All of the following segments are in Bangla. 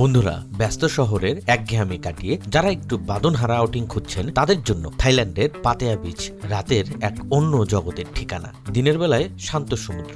বন্ধুরা, ব্যস্ত শহরের একঘেয়ামি কাটিয়ে যারা একটু বাদনহারা আউটিং খুঁজছেন, তাদের জন্য থাইল্যান্ডের পাতেয়া বিচ রাতের এক অন্য জগতের ঠিকানা। দিনের বেলায় শান্ত সমুদ্র,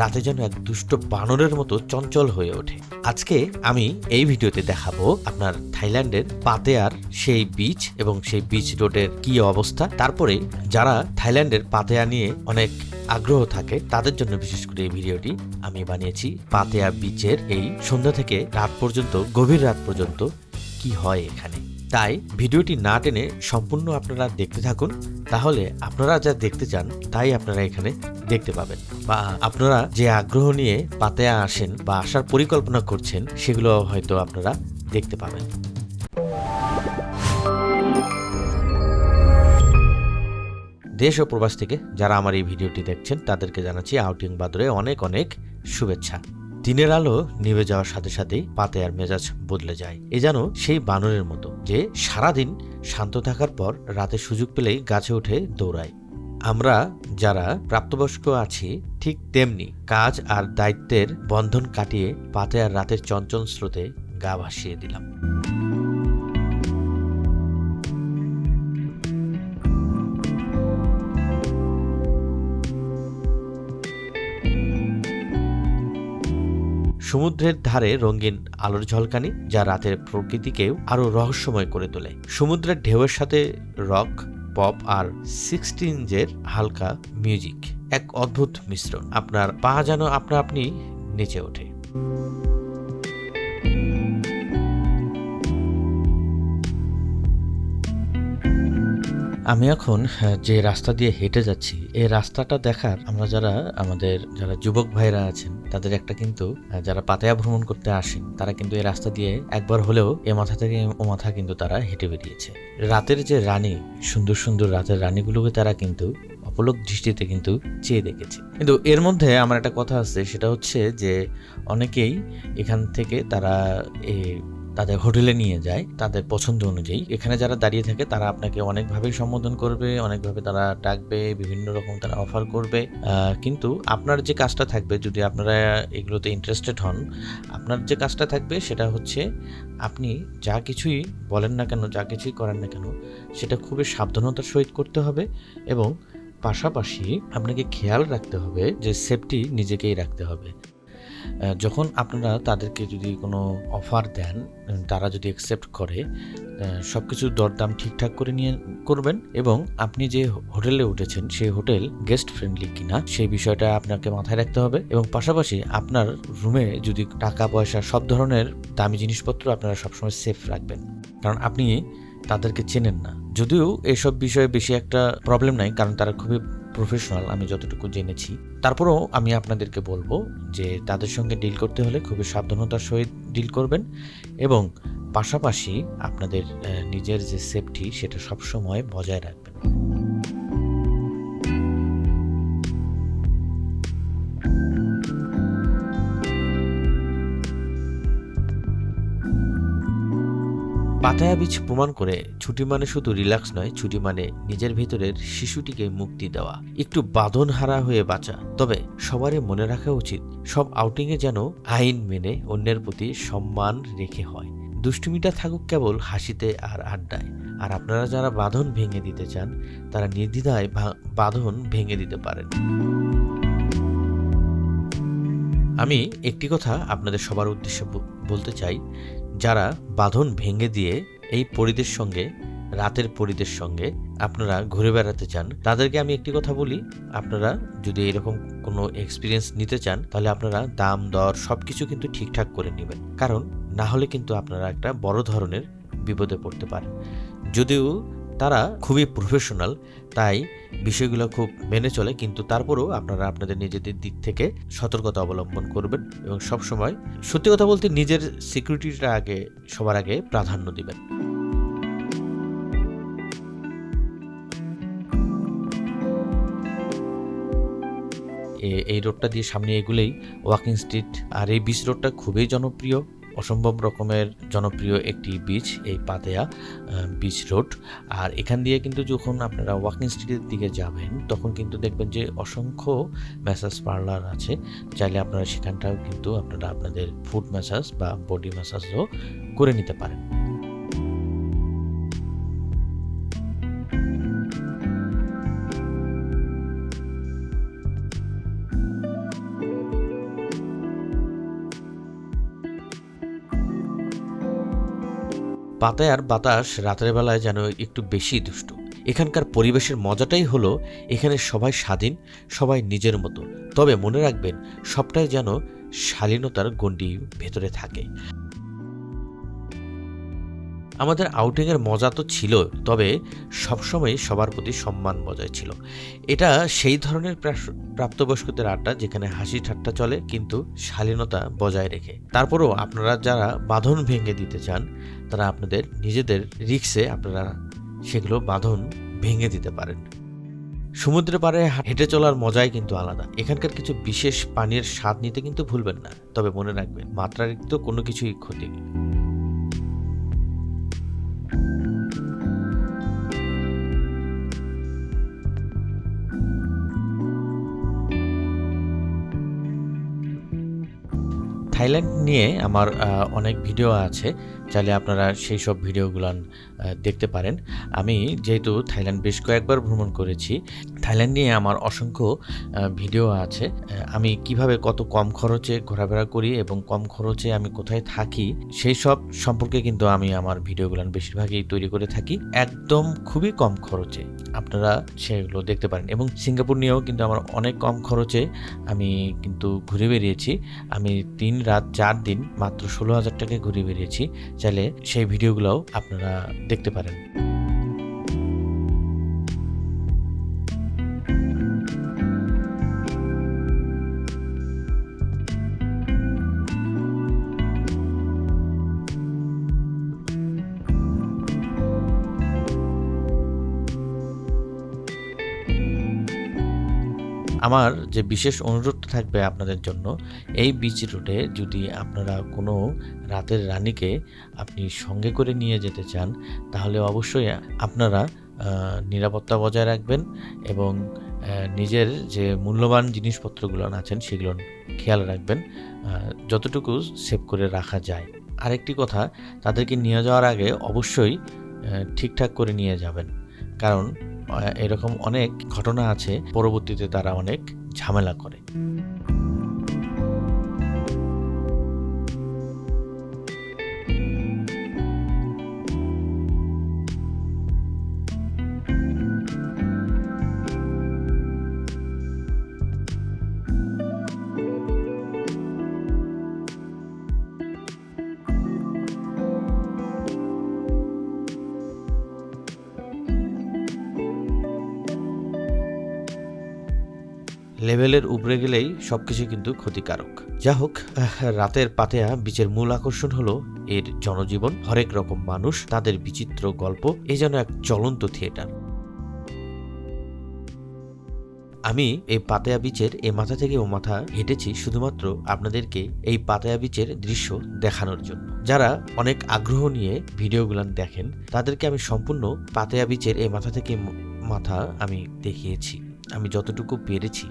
রাতে যেন এক দুষ্ট বানরের মতো চঞ্চল হয়ে ওঠে। আজকে আমি এই ভিডিওতে দেখাবো আপনার থাইল্যান্ডের পাতেয়ার সেই বিচ এবং সেই বিচ রোডের কি অবস্থা, তারপরে যারা থাইল্যান্ডের পাতেয়া নিয়ে অনেক আগ্রহ থাকে, তাদের জন্য বিশেষ করে এই ভিডিওটি আমি বানিয়েছি পাতেয়া বিচের এই সন্ধ্যা থেকে রাত পর্যন্ত, গভীর রাত পর্যন্ত কি হয় এখানে। তাই ভিডিওটি না টেনে সম্পূর্ণ আপনারা দেখতে থাকুন, তাহলে আপনারা যা দেখতে চান তাই আপনারা এখানে দেখতে পাবেন। বা আপনারা যে আগ্রহ নিয়ে পাতেয়া আসেন বা আসার পরিকল্পনা করছেন, সেগুলো হয়তো আপনারা দেখতে পাবেন। দেশ ও প্রবাস থেকে যারা আমার এই ভিডিওটি দেখছেন, তাদেরকে জানাচ্ছি আউটিং বাদরে অনেক অনেক শুভেচ্ছা। দিনের আলো নিভে যাওয়ার সাথে সাথেই পাতেয়ার মেজাজ বদলে যায়। এ যেন সেই বানরের মতো যে সারাদিন শান্ত থাকার পর রাতে সুযোগ পেলেই গাছে উঠে দৌড়ায়। আমরা যারা প্রাপ্তবয়স্ক আছি, ঠিক তেমনি কাজ আর দায়িত্বের বন্ধন কাটিয়ে পাতেয়ার রাতের চঞ্চল স্রোতে গা ভাসিয়ে দিলাম। সমুদ্রের ধারে রঙিন আলোর ঝলকানি, যা রাতের প্রকৃতিকেও আরও রহস্যময় করে তোলে। সমুদ্রের ঢেউয়ের সাথে রক, পপ আর সিক্সটিনজের হালকা মিউজিক, এক অদ্ভুত মিশ্রণ। আপনার পা যেন আপনা আপনি নেচে ওঠে। আমি এখন যে রাস্তা দিয়ে হেঁটে যাচ্ছি, এই রাস্তাটা দেখার আমরা যারা আমাদের, যারা যুবক ভাইরা আছেন, তাদের একটা কিন্তু যারা পাতায়া ভ্রমণ করতে আসেন, তারা কিন্তু এই রাস্তা দিয়ে একবার হলেও এ মাথা থেকে ও মাথা কিন্তু তারা হেঁটে বেরিয়েছে। রাতের যে রানী, সুন্দর সুন্দর রাতের রানীগুলোকে তারা কিন্তু অপলক দৃষ্টিতে কিন্তু চেয়ে দেখেছে। কিন্তু এর মধ্যে আমার একটা কথা আছে, সেটা হচ্ছে যে অনেকেই এখান থেকে তারা এই তাদের হোটেলে নিয়ে যায়, তাদের পছন্দ অনুযায়ী। এখানে যারা দাঁড়িয়ে থাকে, তারা আপনাকে অনেকভাবে সম্বোধন করবে, অনেকভাবে তারা ডাকবে, বিভিন্ন রকম তারা অফার করবে। কিন্তু আপনার যে কাজটা থাকবে, যদি আপনারা এগুলোতে ইন্টারেস্টেড হন, আপনার যে কাজটা থাকবে সেটা হচ্ছে আপনি যা কিছুই বলেন না কেন, যা কিছুই করেন না কেন, সেটা খুবই সাবধানতার সহিত করতে হবে এবং পাশাপাশি আপনাকে খেয়াল রাখতে হবে যে সেফটি নিজেকেই রাখতে হবে। যখন আপনারা তাদেরকে যদি কোনো অফার দেন তারা যদি অ্যাকসেপ্ট করে সব কিছু দরদাম ঠিকঠাক করে নিয়ে করবেন এবং আপনি যে হোটেলে উঠেছেন, সেই হোটেল গেস্ট ফ্রেন্ডলি কিনা, সেই বিষয়টা আপনাকে মাথায় রাখতে হবে এবং পাশাপাশি আপনার রুমে যদি টাকা পয়সা সব ধরনের দামি জিনিসপত্র আপনারা সবসময় সেফ রাখবেন। কারণ আপনি তাদেরকে চেনেন না। যদিও এসব বিষয়ে বেশি একটা প্রবলেম নাই, কারণ তারা খুবই প্রফেশনাল আমি যতটুকু জেনেছি। তারপরেও আমি আপনাদেরকে বলব যে তাদের সঙ্গে ডিল করতে হলে খুবই সাবধানতার সহিত ডিল করবেন এবং পাশাপাশি আপনাদের নিজের যে সেফটি সেটা সবসময় বজায় রাখবেন। পাতায়া বীজ প্রমাণ করে ছুটি মানে শুধু রিল্যাক্স নয়, ছুটি মানে নিজের ভিতরের শিশুটিকে মুক্তি দেওয়া। একটু বাঁধন হারা হয়ে বাঁচা। তবে সবারই মনে রাখা উচিত, সব আউটিংয়ে যেন আইন মেনে অন্যের প্রতি সম্মান রেখে হয়। দুষ্টুমিটা থাকুক কেবল হাসিতে আর আড্ডায়। আর আপনারা যারা বাঁধন ভেঙে দিতে চান, তারা নির্দ্বিধায় বাঁধন ভেঙে দিতে পারেন। আমি একটি কথা আপনাদের সবার উদ্দেশ্যে বলতে চাই। যারা বাঁধন ভেঙে দিয়ে এই পরিদের সঙ্গে, রাতের পরিদের সঙ্গে আপনারা ঘুরে বেড়াতে চান, তাদেরকে আমি একটি কথা বলি। আপনারা যদি এরকম কোনো এক্সপিরিয়েন্স নিতে চান, তাহলে আপনারা দাম, দর সব কিছু কিন্তু ঠিকঠাক করে নেবেন। কারণ না হলে কিন্তু আপনারা একটা বড় ধরনের বিপদে পড়তে পারেন। যদিও তারা খুবই প্রফেশনাল তাই বিষয়গুলো খুব মেনে চলে, কিন্তু তারপরেও আপনারা আপনাদের নিজেদের দিক থেকে সতর্কতা অবলম্বন করবেন এবং সবসময় সত্যি কথা বলতে নিজের সিকিউরিটিটা আগে, সবার আগে প্রাধান্য দিবেন। এই রোডটা দিয়ে সামনে এগুলেই ওয়াকিং স্ট্রিট আর এই বিচ রোডটা খুবই জনপ্রিয়। অসম্ভব রকমের জনপ্রিয় একটি বিচ এই পাতেয়া বিচ রোড আর এখান দিয়ে কিন্তু যখন আপনারা ওয়াকিং স্ট্রিটের দিকে যাবেন, তখন কিন্তু দেখবেন যে অসংখ্য ম্যাসাজ পার্লার আছে। চাইলে আপনারা সেখানটাও কিন্তু আপনারা আপনাদের ফুড ম্যাসাজ বা বডি ম্যাসাজও করে নিতে পারেন। পাতায়ার বাতাস রাতের বেলায় যেন একটু বেশি দুষ্ট। এখানকার পরিবেশের মজাটাই হলো, এখানে সবাই স্বাধীন, সবাই নিজের মতো। তবে মনে রাখবেন, সবটাই যেন শালীনতার গণ্ডি ভেতরে থাকে। আমাদের আউটিংয়ের মজা তো ছিল তবে সবসময় সবার প্রতি সম্মান বজায় ছিল। এটা সেই ধরনের প্রাপ্তবয়স্কদের আড্ডা যেখানে হাসি ঠাট্টা চলে কিন্তু শালীনতা বজায় রেখে। তারপরেও আপনারা যারা বাঁধন ভেঙে দিতে চান, তারা আপনাদের নিজেদের রিক্সে আপনারা সেগুলো বাঁধন ভেঙে দিতে পারেন। সমুদ্রের পাড়ে হেঁটে চলার মজাই কিন্তু আলাদা। এখানকার কিছু বিশেষ পানীয়ের স্বাদ নিতে কিন্তু ভুলবেন না, তবে মনে রাখবেন মাত্রারিক্ত কোনো কিছুই ক্ষতি থাইল্যান্ড নিয়ে আমার অনেক ভিডিও আছে। চাইলে আপনারা সেই সব ভিডিওগুলান দেখতে পারেন। আমি যেহেতু থাইল্যান্ড বেশ কয়েকবার ভ্রমণ করেছি থাইল্যান্ড নিয়ে আমার অসংখ্য ভিডিও আছে। আমি কীভাবে কত কম খরচে ঘোরাফেরা করি এবং কম খরচে আমি কোথায় থাকি, সেই সব সম্পর্কে কিন্তু আমি আমার ভিডিওগুলো বেশিরভাগই তৈরি করে থাকি, একদম খুবই কম খরচে। আপনারা সেগুলো দেখতে পারেন। এবং সিঙ্গাপুর নিয়েও কিন্তু আমার অনেক কম খরচে আমি কিন্তু ঘুরে বেরিয়েছি। আমি তিন রাত চার দিন মাত্র ষোলো হাজার টাকায় ঘুরে বেরিয়েছি। চাইলে সেই ভিডিওগুলোও আপনারা দেখতে পারেন। আমার যে বিশেষ অনুরোধটা থাকবে আপনাদের জন্য, এই বিচ রুটে যদি আপনারা কোনো রাতের রানীকে আপনি সঙ্গে করে নিয়ে যেতে চান, তাহলে অবশ্যই আপনারা নিরাপত্তা বজায় রাখবেন এবং নিজের যে মূল্যবান জিনিসপত্রগুলো আছেন সেগুলো খেয়াল রাখবেন যতটুকু সেভ করে রাখা যায়। আরেকটি কথা, তাদেরকে নিয়ে যাওয়ার আগে অবশ্যই ঠিকঠাক করে নিয়ে যাবেন। কারণ এরকম অনেক ঘটনা আছে পরবর্তীতে তারা অনেক ঝামেলা করে। লেভেলের উপরে গেলেই সবকিছু কিন্তু ক্ষতিকারক। যা হোক রাতের পাতেয়া বিচের মূল আকর্ষণ হলো এর জনজীবন, হরেক রকম মানুষ, তাদের বিচিত্র গল্প, এ যেন এক চলন্ত থিয়েটার। আমি এই পাতায়া বিচের এ মাথা থেকে ও মাথা হেঁটেছি শুধুমাত্র আপনাদেরকে এই পাতায়া বিচের দৃশ্য দেখানোর জন্য। যারা অনেক আগ্রহ নিয়ে ভিডিওগুলো দেখেন, তাদেরকে আমি সম্পূর্ণ পাতায়া বিচের এই মাথা থেকে মাথা আমি দেখিয়েছি। আমি যতটুকু পেরেছি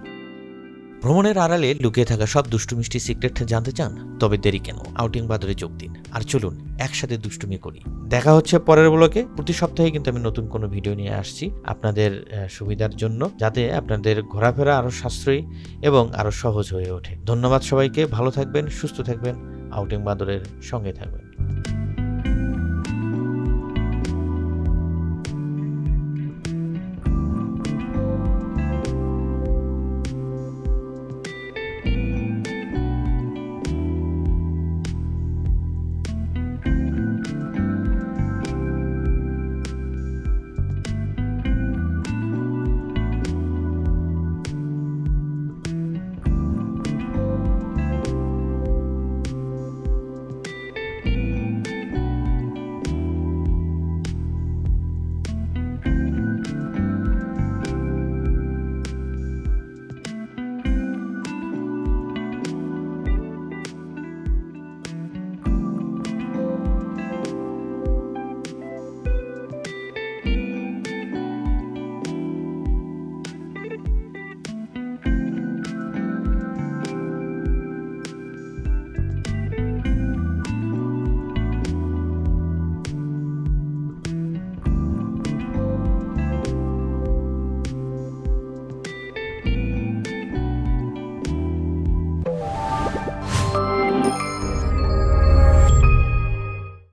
ভ্রমণের আড়ালে লুকিয়ে থাকা সব দুষ্টু মিষ্টি সিক্রেট জানতে চান? তবে দেরি কেন? আউটিং বাদরে যোগ দিন। আর চলুন, একসাথে দুষ্টুমি করি। দেখা হচ্ছে পরের ব্লকে প্রতি সপ্তাহে কিন্তু আমি নতুন কোনো ভিডিও নিয়ে আসছি আপনাদের সুবিধার জন্য, যাতে আপনাদের ঘোরাফেরা আরও সাশ্রয়ী এবং আরও সহজ হয়ে ওঠে। ধন্যবাদ সবাইকে। ভালো থাকবেন, সুস্থ থাকবেন। আউটিং বাদরের সঙ্গে থাকবেন।